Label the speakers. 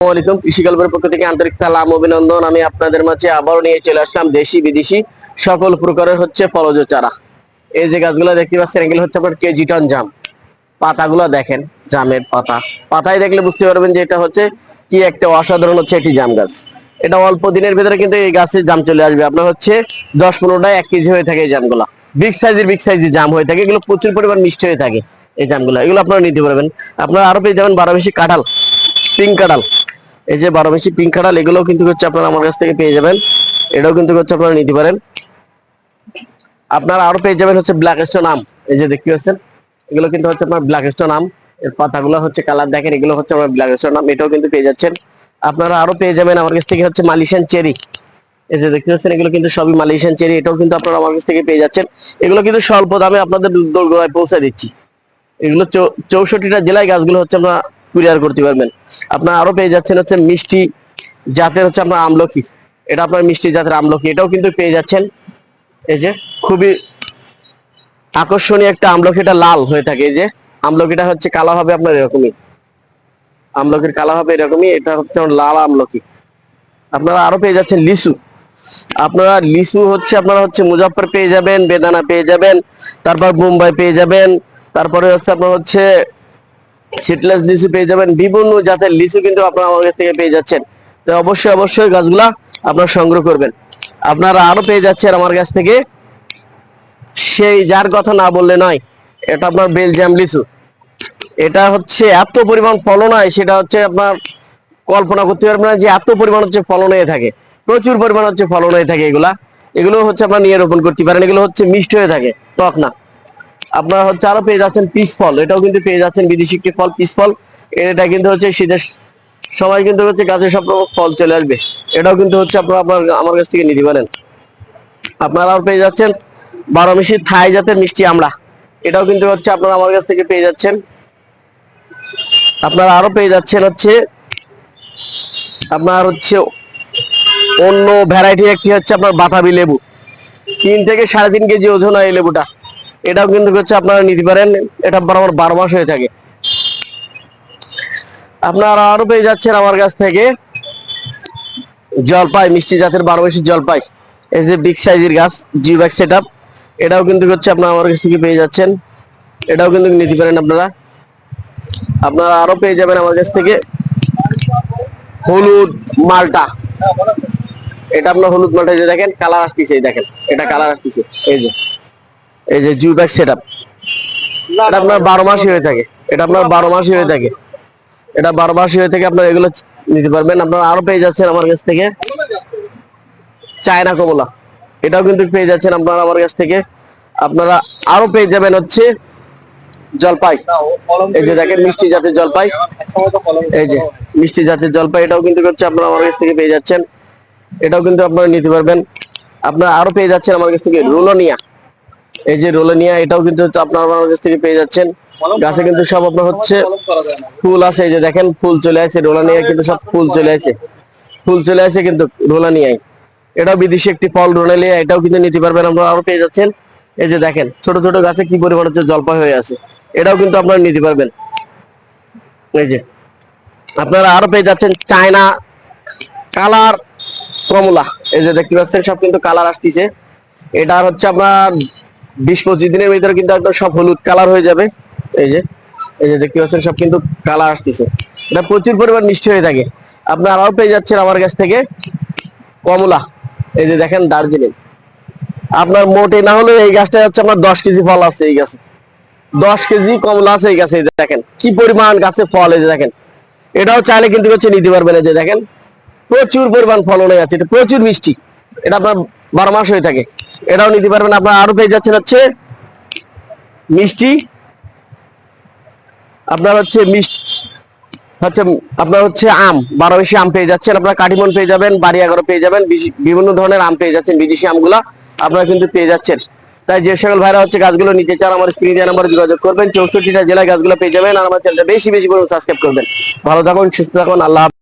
Speaker 1: আসসালামু আলাইকুম। কৃষি গল্পের পক্ষ থেকে আন্তরিক সালাম, অভিনন্দন। আমি আপনাদের মাঝে আবারও নিয়ে চলে আসলাম দেশি বিদেশি সকল প্রকারের হচ্ছে ফলজ চারা। এই যে গাছগুলো দেখতে পাচ্ছেন, এগুলো হচ্ছে আপনার কেজি টন জাম। পাতাগুলো দেখেন, জামের পাতা। পাতায় দেখলে বুঝতে পারবেন যে এটা হচ্ছে কি একটা অসাধারণ হচ্ছে একটি জাম গাছ। এটা অল্প দিনের ভিতরে কিন্তু এই গাছে জাম চলে আসবে। আপনার হচ্ছে দশ পনেরোটা এক কেজি হয়ে থাকে এই জামগুলা। বিগ সাইজের বিগ সাইজের জাম হয়ে থাকে। এগুলো প্রচুর পরিমাণ মিষ্টি হয়ে থাকে এই জামগুলো। এগুলো আপনারা নিতে পারবেন। আপনারা আরও পেয়ে যাবেন বারো বেশি কাঁঠাল, পিঙ্ক কাঁঠাল। এই যে বারো বেশি পিঙ্ক কাঁঠাল এগুলোও কিন্তু হচ্ছে আপনারা আমার কাছ থেকে পেয়ে যাবেন। এটাও কিন্তু হচ্ছে আপনারা নিতে পারেন। আপনারা আরও পেয়ে যাবেন হচ্ছে ব্ল্যাক স্টোন আম। এই যে দেখতে পাচ্ছেন, এগুলো কিন্তু হচ্ছে আপনার ব্ল্যাক স্টোন আম। এর পাতাগুলো হচ্ছে কালার দেখেন, এগুলো হচ্ছে আমার ব্ল্যাক স্টোন আম, এটাও কিন্তু পেয়ে যাচ্ছেন। আপনারা আরও পেয়ে যাবেন আমার কাছ থেকে হচ্ছে মালিশান চেরি এই যে দেখতে পাচ্ছেন, এগুলো কিন্তু সবই মালয়েশিয়ান চেরি এটাও কিন্তু আপনারা আমার কাছ থেকে পেয়ে যাচ্ছেন। এগুলো কিন্তু স্বল্প দামে আপনাদের দোরগোড়ায় পৌঁছে দিচ্ছি। এগুলো চৌষট্টিটা জেলায় গাছগুলো হচ্ছে আমরা কুরিয়ার করতে পারবেন। আপনার আরও পেয়ে যাচ্ছেন হচ্ছে মিষ্টি জাতের হচ্ছে আপনার আমলকি। এটা আপনার মিষ্টি জাতের আমলকি, এটাও কিন্তু পেয়ে যাচ্ছেন। এই যে, খুবই আকর্ষণীয় একটা আমলকি, এটা লাল হয়ে থাকে। এই যে, আমলকিটা হচ্ছে কালো হবে আপনার এরকমই। আমলকির কালো হবে এরকমই, এটা হচ্ছে লাল আমলকি। আপনারা আরও পেয়ে যাচ্ছেন লিচু। আপনারা লিচু হচ্ছে, আপনারা হচ্ছে মুজাফর পেয়ে যাবেন, বেদানা পেয়ে যাবেন, তারপর মুম্বাই পেয়ে যাবেন, তারপরে হচ্ছে আপনার হচ্ছে সিটলেস লিচু পেয়ে যাবেন। বিভিন্ন জাতের লিচু কিন্তু আপনারা আমার কাছ থেকে পেয়ে যাচ্ছেন। তো অবশ্যই অবশ্যই গাছগুলা আপনারা সংগ্রহ করবেন। আপনারা আরও পেয়ে যাচ্ছেন আমার কাছ থেকে। সেই যার কথা না বললে নয়, এটা আপনার বেলজিয়াম লিচু। এটা হচ্ছে এত পরিমাণ ফলন হয়, সেটা হচ্ছে আপনার কল্পনা করতে পারবেন যে এত পরিমাণ হচ্ছে ফলন হয়ে থাকে। প্রচুর পরিমাণ হচ্ছে ফলন হয়ে থাকে এগুলা। এগুলো হচ্ছে আপনার নিয়ে রোপণ করতে পারেন। এগুলো হচ্ছে মিষ্টি হয়ে থাকে, টক না। আপনারা হচ্ছে আরও পেয়ে যাচ্ছেন পিস ফল এটাও কিন্তু পেয়ে যাচ্ছেন বিদেশি ফল পিস ফল এটা কিন্তু হচ্ছে শীতের সময় কিন্তু হচ্ছে গাছে সব রকম ফল চলে আসবে। এটাও কিন্তু হচ্ছে আপনারা আপনার আমার কাছ থেকে নিতে পারেন। আপনারা আরও পেয়ে যাচ্ছেন বারো মিশি থাই জাতের মিষ্টি আমড়া। এটাও কিন্তু হচ্ছে আপনারা আমার কাছ থেকে পেয়ে যাচ্ছেন। আপনারা আরও পেয়ে যাচ্ছেন হচ্ছে আপনার হচ্ছে অন্য ভ্যারাইটি একটি হচ্ছে আপনার বাতাবি লেবু। তিন থেকে সাড়ে তিন কেজি ওজন হয় এই লেবুটা। এটাও কিন্তু হচ্ছে আপনারা নিতে পারেন। এটা বরাবর বারো মাস হয়ে থাকে। আপনারা আরও পেয়ে যাচ্ছেন আমার কাছ থেকে জলপাই, মিষ্টি জাতের বারো মাসি জলপাই। এই যে বিগ সাইজের গাছ জি ব্যাগ সেট এটাও কিন্তু হচ্ছে আপনারা আমার কাছ থেকে পেয়ে যাচ্ছেন। এটাও কিন্তু নিতে পারেন আপনারা। আপনারা আরও পেয়ে যাবেন আমার কাছ থেকে হলুদ মালটা। এটা আপনার হলুদ মালটা যে দেখেন কালার আসতেছে দেখেন, এটা কালার আসতেছে, এই যে। এই যে জু ব্যাগ সেট এটা আপনার বারো মাসই হয়ে থাকে, এটা আপনার বারো মাসই হয়ে থাকে, এটা বারো মাসই হয়ে থাকে, আপনার এগুলো নিতে পারবেন। আপনারা আরও পেয়ে যাচ্ছেন আমার কাছ থেকে চায়না কমলা, এটাও কিন্তু পেয়ে যাচ্ছেন আপনারা আমার কাছ থেকে। আপনারা আরও পেয়ে যাবেন হচ্ছে জলপাই, এই যে দেখেন মিষ্টি জাতের জলপাই, এই যে মিষ্টি জাতের জলপাই, এটাও কিন্তু হচ্ছে আপনারা আমার কাছ থেকে পেয়ে যাচ্ছেন, এটাও কিন্তু আপনারা নিতে পারবেন। আপনারা আরও পেয়ে যাচ্ছেন আমার কাছ থেকে রোলোনিয়া এই যে রোলোনিয়া এটাও কিন্তু আপনারা আমার থেকে পেয়ে যাচ্ছেন। গাছে কিন্তু সব আপনার হচ্ছে ফুল আছে এই যে দেখেন ফুল চলে আসে রোলানিয়া কিন্তু সব ফুল চলে আসে। ফুল চলে আসে কিন্তু রোলানিয়ায়। এটাও বিদেশি একটি ফল রোলানিয়া এটাও কিন্তু নিতে পারবেন আপনারা আরও পেয়ে যাচ্ছেন। এই যে দেখেন ছোট ছোট গাছে কি পরিমাণ হচ্ছে জলপাই হয়ে আছে। এটাও কিন্তু আপনারা নিতে পারবেন। এই যে আপনারা আরও পেয়ে যাচ্ছেন চায়না কালার কমলা। এই যে দেখতে পাচ্ছেন সব কিন্তু কালার আসতেছে। এটা হচ্ছে আপনার বিশ পঁচিশ দিনের ভিতরে কিন্তু একদম সব হলুদ কালার হয়ে যাবে। এই যে এই যে দেখতে পাচ্ছেন, সব কিন্তু কালার আসতেছে। এটা প্রচুর পরিমাণ মিষ্টি হয়ে থাকে। আপনারা আরও পেয়ে যাচ্ছেন আমার কাছ থেকে কমলা। এই যে দেখেন দার্জিলিং। আপনার মোটে না হলে এই গাছটা হচ্ছে আপনার দশ কেজি ফল আছে এই গাছে। দশ কেজি কমলা আছে এই গাছে দেখেন। কি পরিমাণ গাছে ফল, এই যে দেখেন। এটাও চাইলে কিন্তু হচ্ছে নিতে পারবেন এই যে দেখেন। প্রচুর পরিমাণ ফলন হয়ে যাচ্ছে, এটা প্রচুর মিষ্টি। এটা আপনার বারো মাস হয়ে থাকে। এটাও নিতে পারবেন। আপনার আরও পেয়ে যাচ্ছেন হচ্ছে মিষ্টি। আপনার হচ্ছে মিষ্টি, হচ্ছে, আপনার হচ্ছে আম আম পেয়ে যাচ্ছেন কাটিমন পেয়ে যাবেন বাড়ি এগারো পেয়ে যাবেন বিভিন্ন ধরনের আম পেয়ে যাচ্ছেন বিদেশি আমগুলা আপনারা কিন্তু পেয়ে যাচ্ছেন। তাই যে সকল ভাইরা হচ্ছে গাছগুলো নিতে চান, আমার স্ক্রিন যোগাযোগ করবেন। চৌষট্টিটা জেলায় গাছগুলো পেয়ে যাবেন, আর আমার চ্যানেলটা বেশি বেশি করে সাবস্ক্রাইব করবেন। ভালো থাকুন, সুস্থ থাকুন, আল্লাহ।